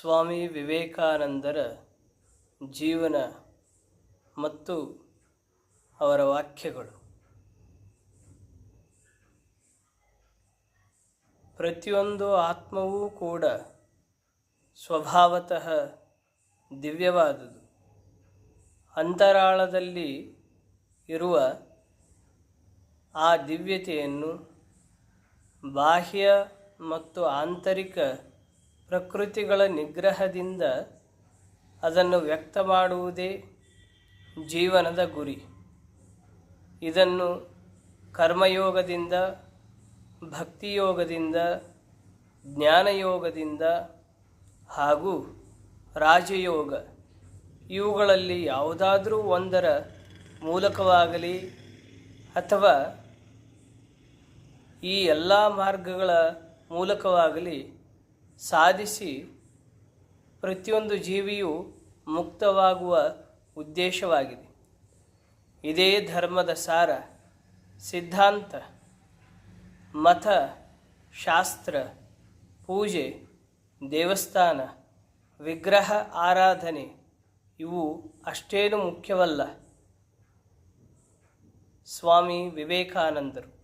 ಸ್ವಾಮಿ ವಿವೇಕಾನಂದರ ಜೀವನ ಮತ್ತು ಅವರ ವಾಕ್ಯಗಳು. ಪ್ರತಿಯೊಂದು ಆತ್ಮವೂ ಕೂಡ ಸ್ವಭಾವತಃ ದಿವ್ಯವಾದುದು. ಅಂತರಾಳದಲ್ಲಿ ಇರುವ ಆ ದಿವ್ಯತೆಯನ್ನು ಬಾಹ್ಯ ಮತ್ತು ಆಂತರಿಕ ಪ್ರಕೃತಿಗಳ ನಿಗ್ರಹದಿಂದ ಅದನ್ನು ವ್ಯಕ್ತ ಮಾಡುವುದೇ ಜೀವನದ ಗುರಿ. ಇದನ್ನು ಕರ್ಮಯೋಗದಿಂದ, ಭಕ್ತಿಯೋಗದಿಂದ, ಜ್ಞಾನಯೋಗದಿಂದ ಹಾಗೂ ರಾಜಯೋಗ ಇವುಗಳಲ್ಲಿ ಯಾವುದಾದರೂ ಒಂದರ ಮೂಲಕವಾಗಲಿ ಅಥವಾ ಈ ಎಲ್ಲ ಮಾರ್ಗಗಳ ಮೂಲಕವಾಗಲಿ ಸಾಧಿಸಿ ಪ್ರತಿಯೊಂದು ಜೀವಿಯು ಮುಕ್ತವಾಗುವ ಉದ್ದೇಶವಾಗಿದೆ. ಇದೇ ಧರ್ಮದ ಸಾರ, ಸಿದ್ಧಾಂತ ಮತ ಶಾಸ್ತ್ರ, ಪೂಜೆ, ದೇವಸ್ಥಾನ, ವಿಗ್ರಹ ಆರಾಧನೆ, ಇವು ಅಷ್ಟೇನು ಮುಖ್ಯವಲ್ಲ. ಸ್ವಾಮಿ ವಿವೇಕಾನಂದರು.